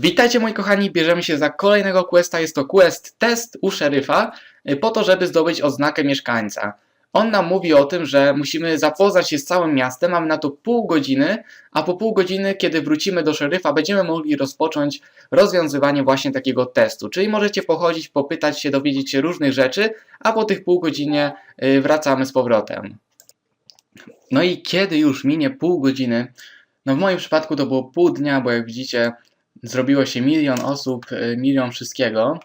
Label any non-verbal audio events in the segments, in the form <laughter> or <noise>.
Witajcie moi kochani, bierzemy się za kolejnego questa. Jest to quest test u szeryfa y, po to, żeby zdobyć oznakę mieszkańca. On nam mówi o tym, że musimy zapoznać się z całym miastem, mamy na to pół godziny, a po pół godziny, kiedy wrócimy do szeryfa, będziemy mogli rozpocząć rozwiązywanie właśnie takiego testu. Czyli możecie pochodzić, popytać się, dowiedzieć się różnych rzeczy, a po tych pół godzinie y, wracamy z powrotem. No i kiedy już minie pół godziny, no w moim przypadku to było pół dnia, bo jak widzicie, zrobiło się milion osób, y, milion wszystkiego.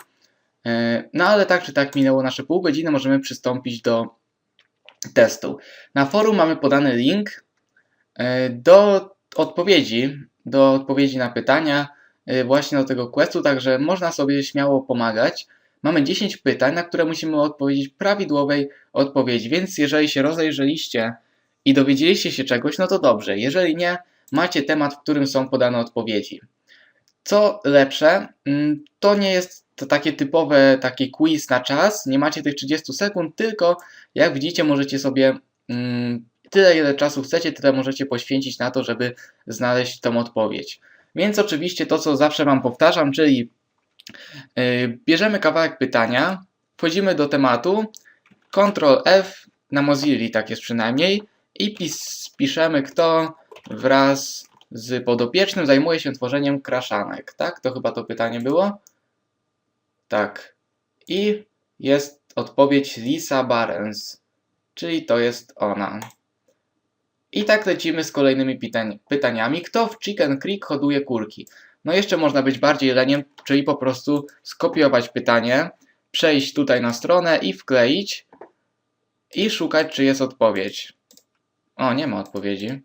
Y, No ale tak czy tak minęło nasze pół godziny, możemy przystąpić do testu. Na forum mamy podany link y, do odpowiedzi, do odpowiedzi na pytania właśnie do tego questu, także można sobie śmiało pomagać. Mamy 10 pytań, na które musimy odpowiedzieć prawidłowej odpowiedzi, więc jeżeli się rozejrzeliście i dowiedzieliście się czegoś, no to dobrze. Jeżeli nie, macie temat, w którym są podane odpowiedzi. Co lepsze, mm, to nie jest to takie typowe taki quiz na czas, nie macie tych 30 sekund, tylko jak widzicie możecie sobie mm, tyle ile czasu chcecie, tyle możecie poświęcić na to, żeby znaleźć tą odpowiedź. Więc oczywiście to, co zawsze Wam powtarzam, czyli yy, bierzemy kawałek pytania, wchodzimy do tematu, Ctrl F na Mozilla, tak jest przynajmniej, i pis, piszemy kto wraz z podopiecznym zajmuje się tworzeniem kraszanek, tak? To chyba to pytanie było? Tak. I jest odpowiedź Lisa Barnes, czyli to jest ona. I tak lecimy z kolejnymi pytań, pytaniami. Kto w Chicken Creek hoduje kurki? No jeszcze można być bardziej leniem, czyli po prostu skopiować pytanie, przejść tutaj na stronę i wkleić i szukać, czy jest odpowiedź. O, nie ma odpowiedzi.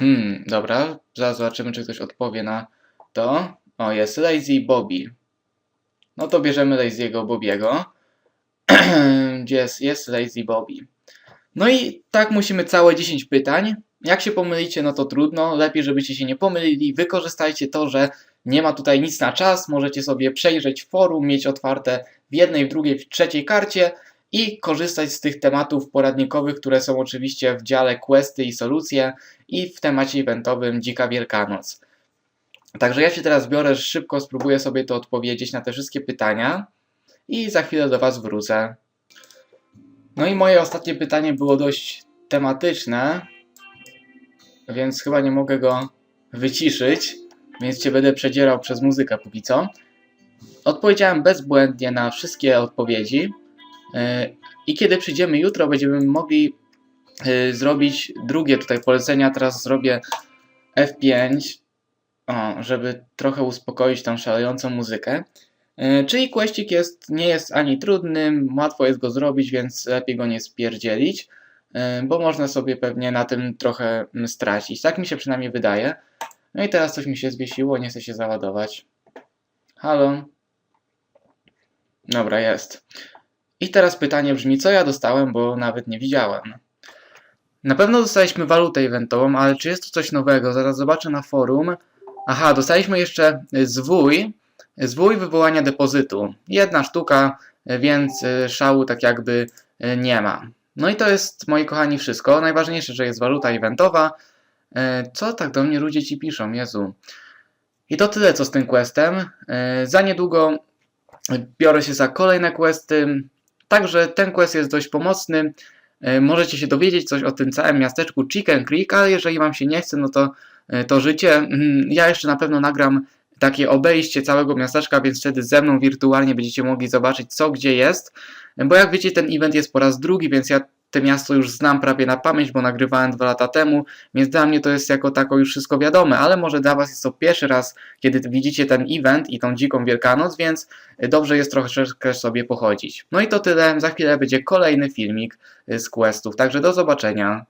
Hmm, dobra. Zaraz zobaczymy, czy ktoś odpowie na to. O, jest Lazy Bobby. No to bierzemy Lazy'ego Bobiego. <clears throat> Gdzie jest, jest Lazy Bobby. No i tak musimy całe 10 pytań. Jak się pomylicie, no to trudno. Lepiej, żebyście się nie pomylili. Wykorzystajcie to, że nie ma tutaj nic na czas. Możecie sobie przejrzeć forum, mieć otwarte w jednej, w drugiej, w trzeciej karcie i korzystać z tych tematów poradnikowych, które są oczywiście w dziale questy i solucje i w temacie eventowym Dzika Wielkanoc. Także ja się teraz biorę, szybko spróbuję sobie to odpowiedzieć na te wszystkie pytania i za chwilę do Was wrócę. No i moje ostatnie pytanie było dość tematyczne, więc chyba nie mogę go wyciszyć, więc Cię będę przedzierał przez muzykę póki co. Odpowiedziałem bezbłędnie na wszystkie odpowiedzi. Yy, I kiedy przyjdziemy jutro, będziemy mogli yy, zrobić drugie tutaj polecenia. Teraz zrobię F5, o, żeby trochę uspokoić tą szalejącą muzykę. Yy, Czyli questik jest, nie jest ani trudny, łatwo jest go zrobić, więc lepiej go nie spierdzielić, bo można sobie pewnie na tym trochę stracić. Tak mi się przynajmniej wydaje. No i teraz coś mi się zwiesiło, nie chcę się załadować. Halo? Dobra, jest. I teraz pytanie brzmi, co ja dostałem, bo nawet nie widziałem. Na pewno dostaliśmy walutę eventową, ale czy jest to coś nowego? Zaraz zobaczę na forum. Aha, dostaliśmy jeszcze zwój, zwój wywołania depozytu. Jedna sztuka, więc y, szału tak jakby y, nie ma. No i to jest, moi kochani, wszystko. Najważniejsze, że jest waluta eventowa. Y, Co tak do mnie ludzie ci piszą, Jezu. I to tyle, co z tym questem. Za niedługo biorę się za kolejne questy. Także ten quest jest dość pomocny. E, Możecie się dowiedzieć coś o tym całym miasteczku Chicken Creek, ale jeżeli Wam się nie chce, no to, e, to życie. Mm, Ja jeszcze na pewno nagram takie obejście całego miasteczka, więc wtedy ze mną wirtualnie będziecie mogli zobaczyć co gdzie jest. E, Bo jak wiecie, ten event jest po raz drugi, więc ja to miasto już znam prawie na pamięć, bo nagrywałem dwa lata temu, więc dla mnie to jest jako tako już wszystko wiadome, ale może dla Was jest to pierwszy raz, kiedy widzicie ten event i tą dziką Wielkanoc, więc dobrze jest troszeczkę sobie pochodzić. No i to tyle, za chwilę będzie kolejny filmik z questów, także do zobaczenia.